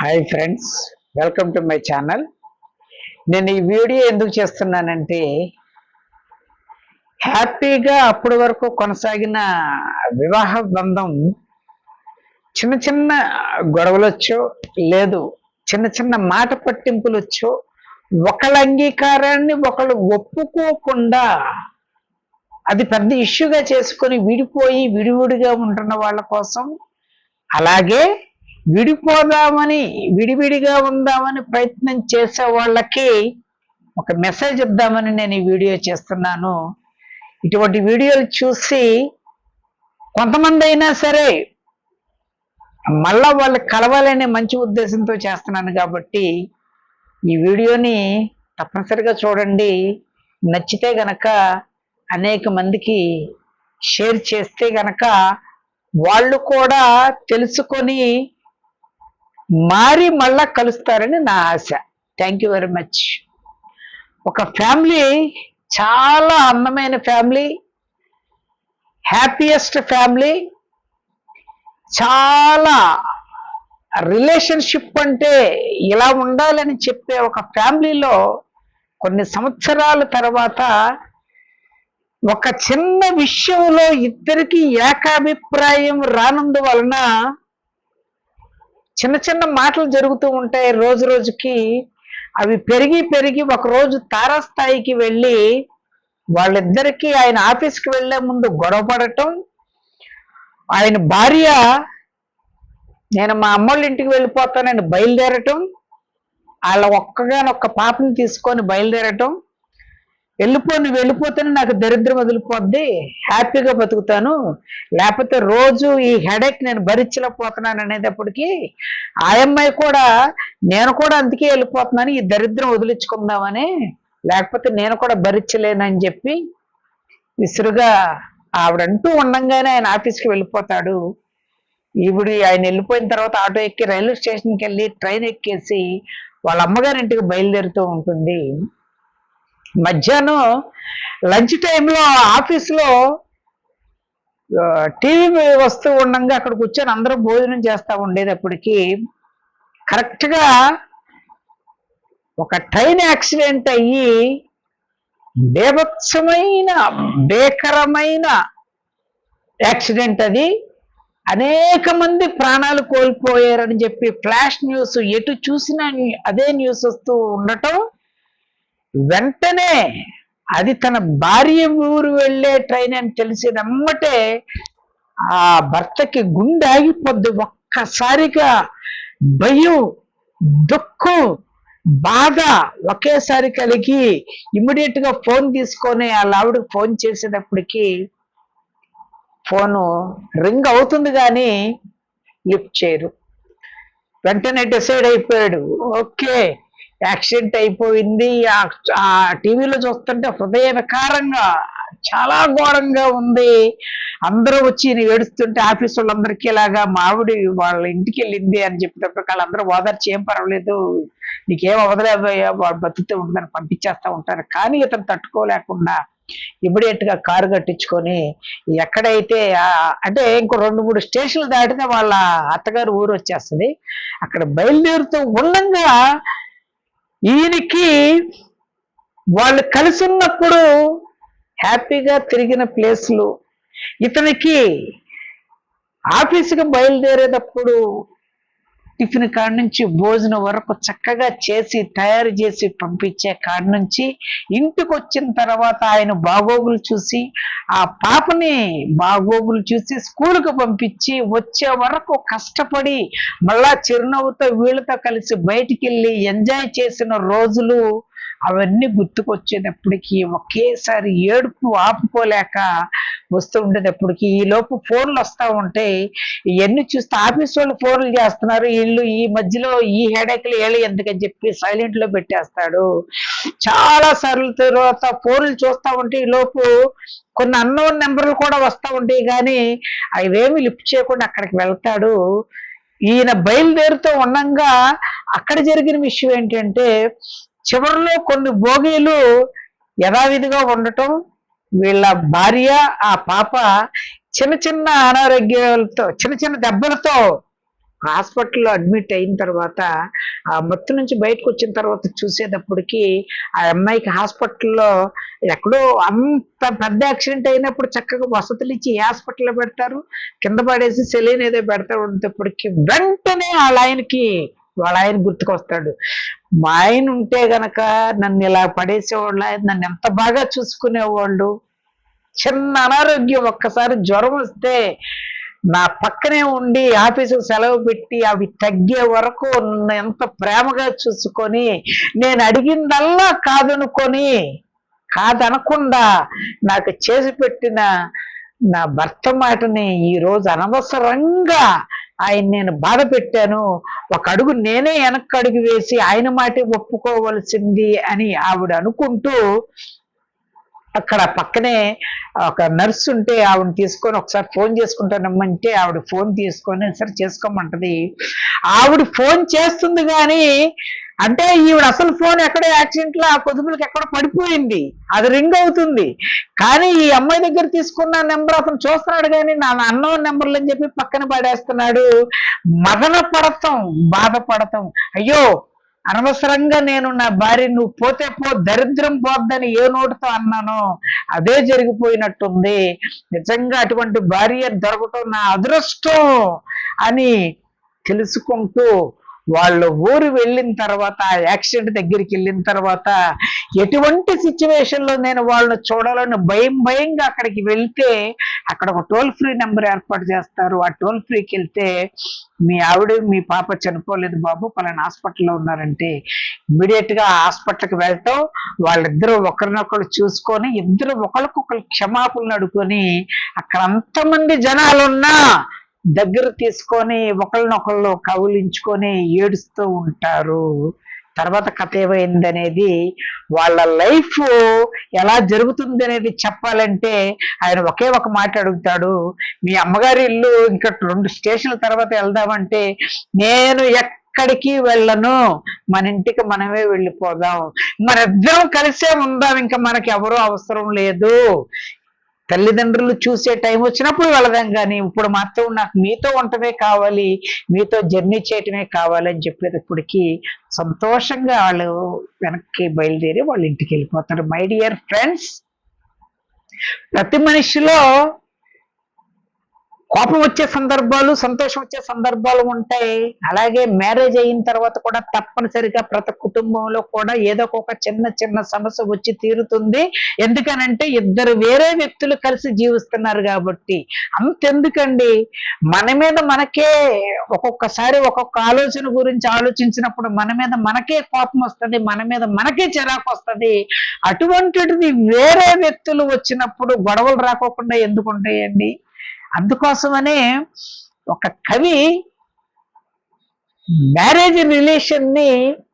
Hi friends welcome to my channel నేను ఈ video ఎందుకు చేస్తున్నానంటే హ్యాపీగా అప్పటి వరకు కొనసాగిన వివాహ బంధం చిన్న చిన్న గొడవలచ్చో లేదు చిన్న చిన్న మాట పట్టింపులొచ్చో ఒకళ్ళ అంగీకారాన్ని ఒకళ్ళు ఒప్పుకోకుండా అది పెద్ద ఇష్యూగా చేసుకొని విడిపోయి విడివిడిగా ఉంటున్న వాళ్ళ కోసం అలాగే విడిపోదామని విడివిడిగా ఉందామని ప్రయత్నం చేసే వాళ్ళకి ఒక మెసేజ్ ఇద్దామని నేను ఈ వీడియో చేస్తున్నాను. ఇటువంటి వీడియోలు చూసి కొంతమంది అయినా సరే మళ్ళా వాళ్ళు కలవాలనే మంచి ఉద్దేశంతో చేస్తున్నాను కాబట్టి ఈ వీడియోని తప్పనిసరిగా చూడండి. నచ్చితే గనక అనేక మందికి షేర్ చేస్తే గనక వాళ్ళు కూడా తెలుసుకొని మారి మళ్ళా కలుస్తారని నా ఆశ. థ్యాంక్ యూ వెరీ మచ్ ఒక ఫ్యామిలీ చాలా అందమైన ఫ్యామిలీ హ్యాపీయెస్ట్ ఫ్యామిలీ చాలా రిలేషన్షిప్ అంటే ఇలా ఉండాలని చెప్పే ఒక ఫ్యామిలీలో కొన్ని సంవత్సరాల తర్వాత ఒక చిన్న విషయంలో ఇద్దరికి ఏకాభిప్రాయం రానందు వలన చిన్న చిన్న మాటలు జరుగుతూ ఉంటాయి రోజు రోజుకి. అవి పెరిగి పెరిగి ఒకరోజు తారాస్థాయికి వెళ్ళి వాళ్ళిద్దరికీ ఆయన ఆఫీస్కి వెళ్ళే ముందు గొడవ పడటం. ఆయన భార్య నేను మా అమ్మోళ్ళ ఇంటికి వెళ్ళిపోతానని బయలుదేరటం. వాళ్ళ ఒక్కగానొక్క పాపని తీసుకొని బయలుదేరటం. వెళ్ళిపో నువ్వు వెళ్ళిపోతేనే నాకు దరిద్రం వదిలిపోద్ది హ్యాపీగా బతుకుతాను. లేకపోతే రోజు ఈ హెడేక్ నేను భరించలేకపోతున్నాను అనేటప్పటికీ ఆ అమ్మాయి కూడా నేను కూడా అందుకే వెళ్ళిపోతున్నాను ఈ దరిద్రం వదిలించుకుందామని. లేకపోతే నేను కూడా భరించలేనని చెప్పి విసురుగా ఆవిడంటూ ఉండంగానే ఆయన ఆఫీస్కి వెళ్ళిపోతాడు. ఈవిడి ఆయన వెళ్ళిపోయిన తర్వాత ఆటో ఎక్కి రైల్వే స్టేషన్కి వెళ్ళి ట్రైన్ ఎక్కేసి వాళ్ళ అమ్మగారింటికి బయలుదేరుతూ ఉంటుంది. మధ్యాహ్నం లంచ్ టైంలో ఆఫీస్లో టీవీ వస్తూ ఉండగా అక్కడ కూర్చొని అందరూ భోజనం చేస్తూ ఉండేటప్పటికి కరెక్ట్గా ఒక ట్రైన్ యాక్సిడెంట్ అయ్యి బేభత్సమైన భీకరమైన యాక్సిడెంట్ అది. అనేక మంది ప్రాణాలు కోల్పోయారని చెప్పి ఫ్లాష్ న్యూస్ ఎటు చూసినా అదే న్యూస్ వస్తూ ఉండటం వెంటనే అది తన భార్య ఊరు వెళ్ళే ట్రైన్ అని తెలిసినమ్మటే ఆ భర్తకి గుండె ఆగిపోద్ది. ఒక్కసారిగా భయం దుఃఖం బాధ ఒకేసారి కలిగి ఇమ్మీడియట్గా ఫోన్ తీసుకొని ఆ ఆవిడకి ఫోన్ చేసేటప్పటికి ఫోను రింగ్ అవుతుంది కానీ లిఫ్ట్ చేయరు. వెంటనే డిసైడ్ అయిపోయాడు. ఓకే. యాక్సిడెంట్ అయిపోయింది. ఆ టీవీలో చూస్తుంటే హృదయ వికారంగా చాలా ఘోరంగా ఉంది. అందరూ వచ్చి నేను ఏడుస్తుంటే ఆఫీస్ వాళ్ళందరికీ ఇలాగా మావిడి వాళ్ళ ఇంటికి వెళ్ళింది అని చెప్పేటప్పుడు వాళ్ళందరూ ఓదార్చి ఏం పర్వాలేదు నీకేం అవదలేబోయా వాళ్ళు బతుకుతూ ఉంటుందని పంపించేస్తూ ఉంటారు. కానీ ఇతను తట్టుకోలేకుండా ఇమీడియట్గా కారు కట్టించుకొని ఎక్కడైతే అంటే ఇంకో రెండు మూడు స్టేషన్లు దాటితే వాళ్ళ అత్తగారు ఊరు వచ్చేస్తుంది అక్కడ బయలుదేరుతూ ఉండంగా ఈయనకి వాళ్ళు కలిసి ఉన్నప్పుడు హ్యాపీగా తిరిగిన ప్లేస్లు. ఇతనికి ఆఫీసుకి బయలుదేరేటప్పుడు టిఫిన్ కాడ నుంచి భోజనం వరకు చక్కగా చేసి తయారు చేసి పంపించే కాడ నుంచి ఇంటికి వచ్చిన తర్వాత ఆయన బాగోగులు చూసి ఆ పాపని బాగోగులు చూసి స్కూల్కి పంపించి వచ్చే వరకు కష్టపడి మళ్ళా చిరునవ్వుతో వీళ్ళతో కలిసి బయటికి వెళ్ళి ఎంజాయ్ చేసిన రోజులు అవన్నీ గుర్తుకొచ్చేటప్పటికీ ఒకేసారి ఏడుపు ఆపుకోలేక వస్తూ ఉండేటప్పటికి ఈ లోపు ఫోన్లు వస్తూ ఉంటాయి ఇవన్నీ చూస్తే ఆఫీస్ వాళ్ళు ఫోన్లు చేస్తున్నారు. వీళ్ళు ఈ మధ్యలో ఈ హెడేక్లు ఏళ్ళు ఎందుకని చెప్పి సైలెంట్లో పెట్టేస్తాడు. చాలా సార్లు తర్వాత ఫోన్లు చూస్తూ ఉంటే ఈ లోపు కొన్ని అన్నోన్ నెంబర్లు కూడా వస్తూ ఉంటాయి కానీ అవేమి లిఫ్ట్ చేయకుండా అక్కడికి వెళ్తాడు. ఈయన బయలుదేరుతూ ఉండంగా అక్కడ జరిగిన విషయం ఏంటంటే చివరిలో కొన్ని భోగీలు యథావిధిగా ఉండటం వీళ్ళ భార్య ఆ పాప చిన్న చిన్న అనారోగ్యాలతో చిన్న చిన్న దెబ్బలతో హాస్పిటల్లో అడ్మిట్ అయిన తర్వాత ఆ మత్తు నుంచి బయటకు వచ్చిన తర్వాత చూసేటప్పటికి ఆ అమ్మాయికి హాస్పిటల్లో ఎక్కడో అంత పెద్ద యాక్సిడెంట్ అయినప్పుడు చక్కగా వసతులు ఇచ్చి ఏ హాస్పిటల్లో పెడతారు? కింద పడేసి సెలైన్ ఏదో పెడతా ఉండేటప్పటికి వెంటనే వాళ్ళ ఆయనకి వాళ్ళ ఆయన గుర్తుకొస్తాడు. మా ఆయన ఉంటే గనక నన్ను ఇలా పడేసేవాళ్ళు ఆయన నన్ను ఎంత బాగా చూసుకునేవాళ్ళు. చిన్న అనారోగ్యం ఒక్కసారి జ్వరం వస్తే నా పక్కనే ఉండి ఆఫీసు సెలవు పెట్టి అవి తగ్గే వరకు నన్ను ఎంత ప్రేమగా చూసుకొని నేను అడిగిందల్లా కాదనుకొని కాదనకుండా నాకు చేసి పెట్టిన నా భర్త మాటని ఈరోజు అనవసరంగా ఆయన నేను బాధ పెట్టాను. ఒక అడుగు నేనే వెనక్కి అడుగు వేసి ఆయన మాటే ఒప్పుకోవలసింది అని ఆవిడ అనుకుంటూ అక్కడ పక్కనే ఒక నర్స్ ఉంటే ఆవిడ తీసుకొని ఒకసారి ఫోన్ చేసుకుంటానమ్మంటే ఆవిడ ఫోన్ తీసుకొని సరే చేసుకోమంటది. ఆవిడ ఫోన్ చేస్తుంది కానీ అంటే ఈవిడ అసలు ఫోన్ ఎక్కడ యాక్సిడెంట్లో ఆ పొదుపులకు ఎక్కడ పడిపోయింది. అది రింగ్ అవుతుంది. కానీ ఈ అమ్మాయి దగ్గర తీసుకున్న నెంబర్ అతను చూస్తున్నాడు కానీ నా అన్నో నెంబర్లు అని చెప్పి పక్కన పడేస్తున్నాడు. మదన పడతాం బాధపడతాం అయ్యో అనవసరంగా నేను నా భార్య నువ్వు పోతే పో దరిద్రం పోద్దని ఏ నోటితో అన్నానో అదే జరిగిపోయినట్టుంది. నిజంగా అటువంటి భార్య దొరకటం నా అదృష్టం అని తెలుసుకుంటూ వాళ్ళ ఊరు వెళ్ళిన తర్వాత యాక్సిడెంట్ దగ్గరికి వెళ్ళిన తర్వాత ఎటువంటి సిచ్యువేషన్లో నేను వాళ్ళని చూడాలని భయం భయంగా అక్కడికి వెళ్తే అక్కడ ఒక టోల్ ఫ్రీ నెంబర్ ఏర్పాటు చేస్తారు. ఆ టోల్ ఫ్రీకి వెళ్తే మీ ఆవిడ మీ పాప చనిపోలేదు బాబు పలానా హాస్పిటల్లో ఉన్నారంటే ఇమీడియట్గా హాస్పిటల్కి వెళ్తాం వాళ్ళిద్దరూ ఒకరినొకరు చూసుకొని ఇద్దరు ఒకరికొకరు క్షమాపణలు అడుకొని అక్కడ అంతమంది జనాలున్నా దగ్గర తీసుకొని ఒకళ్ళనొకళ్ళు కవులించుకొని ఏడుస్తూ ఉంటారు. తర్వాత కథ ఏమైంది అనేది వాళ్ళ లైఫ్ ఎలా జరుగుతుంది అనేది చెప్పాలంటే ఆయన ఒకే ఒక మాట అడుగుతాడు. మీ అమ్మగారి ఇల్లు ఇంకా రెండు స్టేషన్ల తర్వాత వెళ్దామంటే నేను ఎక్కడికి వెళ్ళను? మన ఇంటికి మనమే వెళ్ళిపోదాం. మన ఇద్దరం కలిసే ఉందాం. ఇంకా మనకి ఎవరూ అవసరం లేదు. తల్లిదండ్రులు చూసే టైం వచ్చినప్పుడు వెళదాం కానీ ఇప్పుడు మాత్రం నాకు మీతో ఉండటమే కావాలి మీతో జర్నీ చేయటమే కావాలి అని చెప్పేటప్పటికి సంతోషంగా వాళ్ళు వెనక్కి బయలుదేరి వాళ్ళ ఇంటికి వెళ్ళిపోతారు. మై డియర్ ఫ్రెండ్స్ ప్రతి మనిషిలో కోపం వచ్చే సందర్భాలు సంతోషం వచ్చే సందర్భాలు ఉంటాయి. అలాగే మ్యారేజ్ అయిన తర్వాత కూడా తప్పనిసరిగా ప్రతి కుటుంబంలో కూడా ఏదో ఒక చిన్న చిన్న సమస్య వచ్చి తీరుతుంది. ఎందుకనంటే ఇద్దరు వేరే వ్యక్తులు కలిసి జీవిస్తున్నారు కాబట్టి. అంతెందుకండి? మన మీద మనకే ఒక్కొక్కసారి ఒక్కొక్క ఆలోచన గురించి ఆలోచించినప్పుడు మన మీద మనకే కోపం వస్తుంది మన మీద మనకే చిరాకు వస్తుంది. అటువంటిది వేరే వ్యక్తులు వచ్చినప్పుడు గొడవలు రాకోకుండా ఎందుకు ఉంటాయండి? అందుకోసమనే ఒక కవి మ్యారేజ్ రిలేషన్ని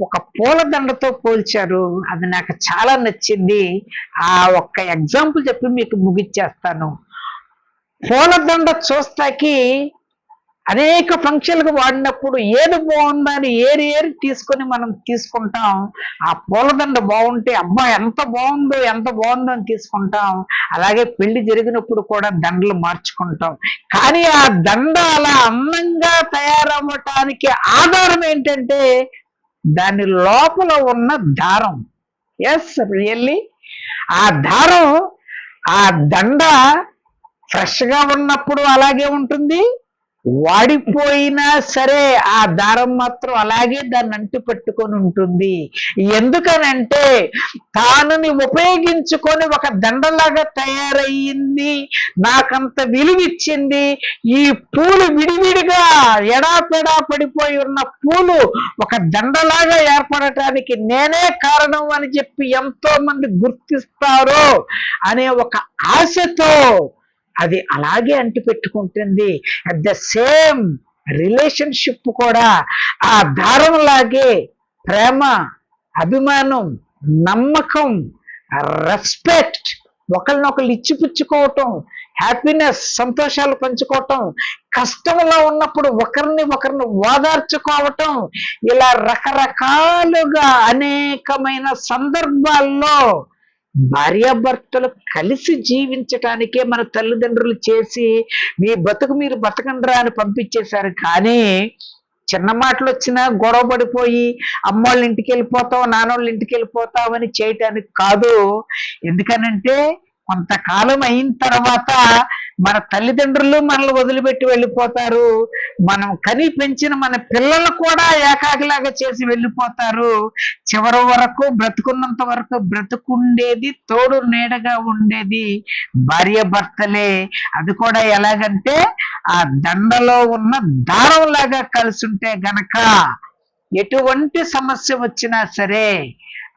ఒక పూలదండతో పోల్చారు. అది నాకు చాలా నచ్చింది. ఆ ఒక్క ఎగ్జాంపుల్ చెప్పి మీకు ముగిచ్చేస్తాను. పూలదండ చూస్తాకి అనేక ఫంక్షన్లకు వాడినప్పుడు ఏది బాగుందని ఏరి ఏరి తీసుకొని మనం తీసుకుంటాం. ఆ పూలదండ బాగుంటే అబ్బా ఎంత బాగుందో ఎంత బాగుందో అని తీసుకుంటాం. అలాగే పెళ్ళి జరిగినప్పుడు కూడా దండలు మార్చుకుంటాం. కానీ ఆ దండ అలా అందంగా తయారవ్వటానికి ఆధారం ఏంటంటే దాని లోపల ఉన్న దారం. ఎస్ రియల్లీ ఆ దారం ఆ దండ ఫ్రెష్గా ఉన్నప్పుడు అలాగే ఉంటుంది. వాడిపోయినా సరే ఆ దారం మాత్రం అలాగే దాన్ని అంటి పెట్టుకొని ఉంటుంది. ఎందుకనంటే తానుని ఉపయోగించుకొని ఒక దండలాగా తయారయ్యింది. నాకంత విలువిచ్చింది. ఈ పూలు విడివిడిగా ఎడాపెడా పడిపోయి ఉన్న పూలు ఒక దండలాగా ఏర్పడటానికి నేనే కారణం అని చెప్పి ఎంతో మంది గుర్తిస్తారు అనే ఒక ఆశతో అది అలాగే అంటిపెట్టుకుంటుంది. అట్ ద సేమ్ రిలేషన్షిప్ కూడా ఆ దారం లాగే ప్రేమ అభిమానం నమ్మకం రెస్పెక్ట్ ఒకరినొకరు ఇచ్చిపుచ్చుకోవటం హ్యాపీనెస్ సంతోషాలు పంచుకోవటం కష్టంలో ఉన్నప్పుడు ఒకరిని ఒకరిని ఓదార్చుకోవటం ఇలా రకరకాలుగా అనేకమైన సందర్భాల్లో భార్యాభర్తలు కలిసి జీవించటానికే మన తల్లిదండ్రులు చేసి మీ బతుకు మీరు బతకండ్రా అని పంపించేశారు. కానీ చిన్న మాటలు వచ్చినా గొడవ పడిపోయి అమ్మోళ్ళ ఇంటికి వెళ్ళిపోతావు నాన్నోళ్ళ ఇంటికి వెళ్ళిపోతావు అని చేయటానికి కాదు. ఎందుకనంటే కొంతకాలం అయిన తర్వాత మన తల్లిదండ్రులు మనల్ని వదిలిపెట్టి వెళ్ళిపోతారు. మనం కని పెంచిన మన పిల్లలు కూడా ఏకాకిలాగా చేసి వెళ్ళిపోతారు. చివరి వరకు బ్రతుకున్నంత వరకు బ్రతుకుండేది తోడు నీడగా ఉండేది భార్య భర్తలే. అది కూడా ఎలాగంటే ఆ దండలో ఉన్న దారం లాగా కలిసి ఉంటే గనక ఎటువంటి సమస్య వచ్చినా సరే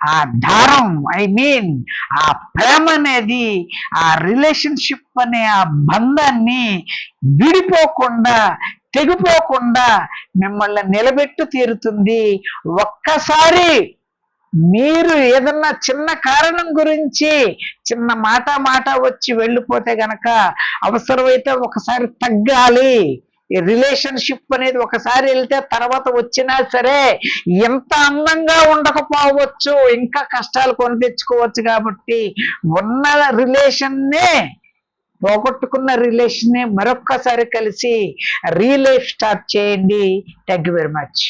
ఆ దారం ఐ మీన్ ఆ ప్రేమ అనేది ఆ రిలేషన్షిప్ అనే ఆ బంధాన్ని విడిపోకుండా తెగిపోకుండా మిమ్మల్ని నిలబెట్టు తీరుతుంది. ఒక్కసారి మీరు ఏదన్నా చిన్న కారణం గురించి చిన్న మాట మాట వచ్చి వెళ్ళిపోతే గనక అవసరమైతే ఒకసారి తగ్గాలి. రిలేషన్షిప్ అనేది ఒకసారి వెళ్తే తర్వాత వచ్చినా సరే ఎంత అందంగా ఉండకపోవచ్చు ఇంకా కష్టాలు కొని తెచ్చుకోవచ్చు కాబట్టి ఉన్న రిలేషన్నే పోగొట్టుకున్న రిలేషన్ని మరొక్కసారి కలిసి రీ లైఫ్ స్టార్ట్ చేయండి. Thank you very much